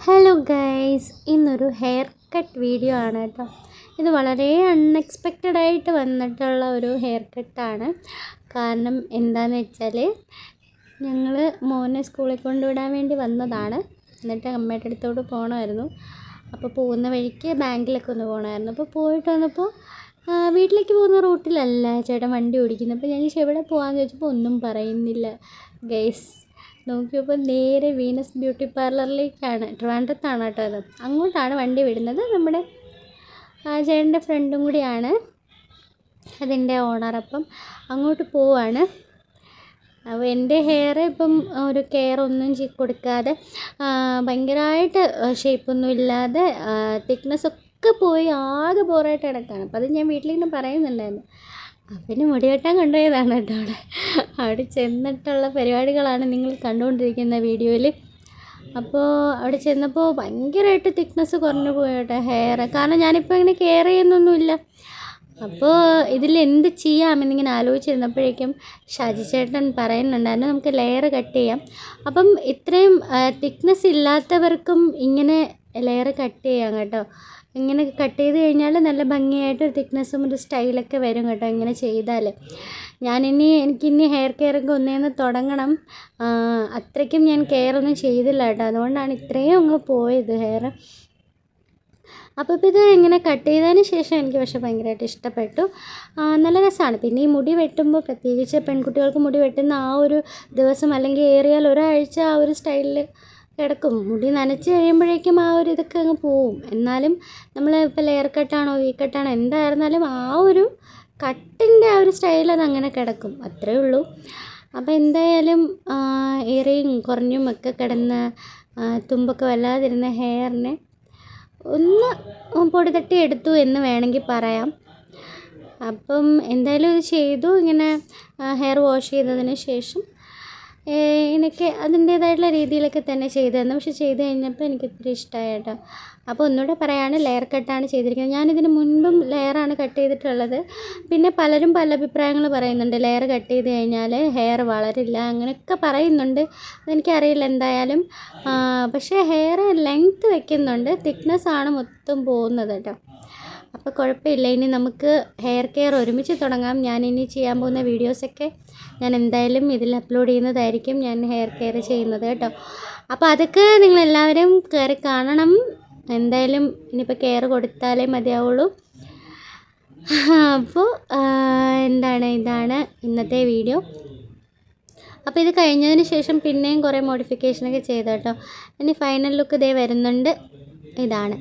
Hello guys ഇന്നൊരു hair cut video ആണ് കേട്ടോ ഇത് വളരെ അൺഎക്സ്പെക്റ്റഡ് ആയിട്ട് വന്നിട്ടുള്ള ഒരു ഹെയർ കട്ടാണ് കാരണം എന്താണെന്ന് വെച്ചാൽ ഞങ്ങൾ മോനെ സ്കൂളിൽ കൊണ്ടുവിടാൻ വേണ്ടി വന്നതാണ്. എന്നിട്ട് അമ്മയുടെ അടുത്തോട്ട് പോകണമായിരുന്നു അപ്പോൾ പോകുന്ന വഴിക്ക് ബാങ്കിലൊക്കെ ഒന്ന് പോകണമായിരുന്നു അപ്പോൾ പോയിട്ട് വന്നപ്പോൾ വീട്ടിലേക്ക് പോകുന്ന റൂട്ടിലല്ല ചേട്ടൻ വണ്ടി ഓടിക്കുന്നത് അപ്പോൾ ഞാൻ ചോദിച്ചു എവിടെ പോകാമെന്ന് ചോദിച്ചപ്പോൾ ഒന്നും പറയുന്നില്ല. ഗൈസ് നോക്കിയപ്പോൾ നേരെ വീനസ് ബ്യൂട്ടി പാർലറിലേക്കാണ് ട്രിവാൻഡ്രത്താണ് കേട്ടോ അത്. അങ്ങോട്ടാണ് വണ്ടി വിടുന്നത്. നമ്മുടെ ചേട്ടന്റെ ഫ്രണ്ടും കൂടിയാണ് അതിന്റെ ഓണർ. അപ്പം അങ്ങോട്ട് പോവാണ്. അപ്പോൾ എന്റെ ഹെയർ ഇപ്പം ഒരു കെയർ ഒന്നും കൊടുക്കാതെ ഭയങ്കരമായിട്ട് ഷേപ്പൊന്നും ഇല്ലാതെ തിക്നെസ് ഒക്കെ പോയി ആകെ ബോറായിട്ട് കിടക്കുകയാണ് അപ്പോൾ അത് ഞാൻ വീട്ടിലിങ്ങനെ പറയുന്നുണ്ടായിരുന്നു. പിന്നെ മുടി വെട്ടാൻ കൊണ്ടുപോയതാണ് കേട്ടോ അവിടെ. അവിടെ ചെന്നിട്ടുള്ള പരിപാടികളാണ് നിങ്ങൾ കണ്ടുകൊണ്ടിരിക്കുന്ന വീഡിയോയിൽ. അപ്പോൾ അവിടെ ചെന്നപ്പോൾ ഭയങ്കരമായിട്ട് തിക്നെസ് കുറഞ്ഞു പോയോട്ടെ ഹെയർ കാരണം ഞാനിപ്പോൾ ഇങ്ങനെ കെയർ ചെയ്യുന്നൊന്നുമില്ല. അപ്പോൾ ഇതിൽ എന്ത് ചെയ്യാമെന്നിങ്ങനെ ആലോചിച്ചിരുന്നപ്പോഴേക്കും ഷാജി ചേട്ടൻ പറയുന്നുണ്ടായിരുന്നു നമുക്ക് ലെയർ കട്ട് ചെയ്യാം. അപ്പം ഇത്രയും തിക്നെസ് ഇല്ലാത്തവർക്കും ഇങ്ങനെ ലെയർ കട്ട് ചെയ്യാം കേട്ടോ. ഇങ്ങനെ കട്ട് ചെയ്ത് കഴിഞ്ഞാൽ നല്ല ഭംഗിയായിട്ട് ഒരു തിക്നെസ്സും ഒരു സ്റ്റൈലൊക്കെ വരും കേട്ടോ ഇങ്ങനെ ചെയ്താൽ ഞാനിനി എനിക്കിനി ഹെയർ കെയറൊക്കെ ഒന്നേന്ന് തുടങ്ങണം. അത്രയ്ക്കും ഞാൻ കെയർ ഒന്നും ചെയ്തില്ല കേട്ടോ. അതുകൊണ്ടാണ് ഇത്രയും അങ്ങ് പോയത് ഹെയർ അപ്പോൾ ഇത് ഇങ്ങനെ കട്ട് ചെയ്തതിന് ശേഷം എനിക്ക് പക്ഷേ ഭയങ്കരമായിട്ട് ഇഷ്ടപ്പെട്ടു. നല്ല രസമാണ് പിന്നെ ഈ മുടി വെട്ടുമ്പോൾ പ്രത്യേകിച്ച് പെൺകുട്ടികൾക്ക് മുടി വെട്ടുന്ന ആ ഒരു ദിവസം അല്ലെങ്കിൽ ഏറിയാൽ ഒരാഴ്ച ആ ഒരു സ്റ്റൈലിൽ കിടക്കും. മുടി നനച്ച് കഴിയുമ്പോഴേക്കും ആ ഒരു ഇതൊക്കെ അങ്ങ് പോവും. എന്നാലും നമ്മൾ ഇപ്പോൾ ലെയർ കട്ടാണോ വി കട്ടാണോ എന്തായിരുന്നാലും ആ ഒരു കട്ടിന്റെ ആ ഒരു സ്റ്റൈൽ അത് അങ്ങനെ കിടക്കും. അത്രേ ഉള്ളൂ. അപ്പോൾ എന്തായാലും ഇറയും കുറഞ്ഞും ഒക്കെ കിടന്ന് തുമ്പൊക്കെ വല്ലാതിരുന്ന ഹെയറിനെ ഒന്ന് പൊടി തട്ടി എടുത്തു എന്ന് വേണമെങ്കിൽ പറയാം. അപ്പം എന്തായാലും ഇത് ചെയ്തു. ഇങ്ങനെ ഹെയർ വാഷ് ചെയ്തതിന് ശേഷം എനിക്ക് അതിന്റേതായിട്ടുള്ള രീതിയിലൊക്കെ തന്നെ ചെയ്തു തന്നു പക്ഷെ ചെയ്ത് കഴിഞ്ഞപ്പോൾ എനിക്ക് ഒത്തിരി ഇഷ്ടമായി കേട്ടോ. അപ്പോൾ ഒന്നുകൂടെ പറയാണ് ലെയർ കട്ടാണ് ചെയ്തിരിക്കുന്നത്. ഞാനിതിന് മുൻപും ലെയറാണ് കട്ട് ചെയ്തിട്ടുള്ളത്. പിന്നെ പലരും പല അഭിപ്രായങ്ങൾ പറയുന്നുണ്ട്. ലെയർ കട്ട് ചെയ്ത് കഴിഞ്ഞാൽ ഹെയർ വളരില്ല അങ്ങനെയൊക്കെ പറയുന്നുണ്ട്. അതെനിക്കറിയില്ല എന്തായാലും. പക്ഷേ ഹെയർ ലെങ്ത്ത് വെക്കുന്നുണ്ട്. തിക്നെസ്സാണ് മൊത്തം പോകുന്നത് കേട്ടോ. അപ്പോൾ കുഴപ്പമില്ല. ഇനി നമുക്ക് ഹെയർ കെയർ ഒരുമിച്ച് തുടങ്ങാം. ഞാൻ ഇനി ചെയ്യാൻ പോകുന്ന വീഡിയോസൊക്കെ ഞാൻ എന്തായാലും ഇതിൽ അപ്ലോഡ് ചെയ്യുന്നതായിരിക്കും ഞാൻ ഹെയർ കെയർ ചെയ്യുന്നത് കേട്ടോ. അപ്പോൾ അതൊക്കെ നിങ്ങളെല്ലാവരും കയറി കാണണം. എന്തായാലും ഇനിയിപ്പോൾ കെയർ കൊടുത്താലേ മതിയാവുള്ളൂ. അപ്പോൾ എന്താണ് ഇതാണ് ഇന്നത്തെ വീഡിയോ അപ്പോൾ ഇത് കഴിഞ്ഞതിന് ശേഷം പിന്നെയും കുറേ മോഡിഫിക്കേഷനൊക്കെ ചെയ്തു കേട്ടോ. ഇനി ഫൈനൽ ലുക്ക് ഇതേ വരുന്നുണ്ട്. ഇതാണ്.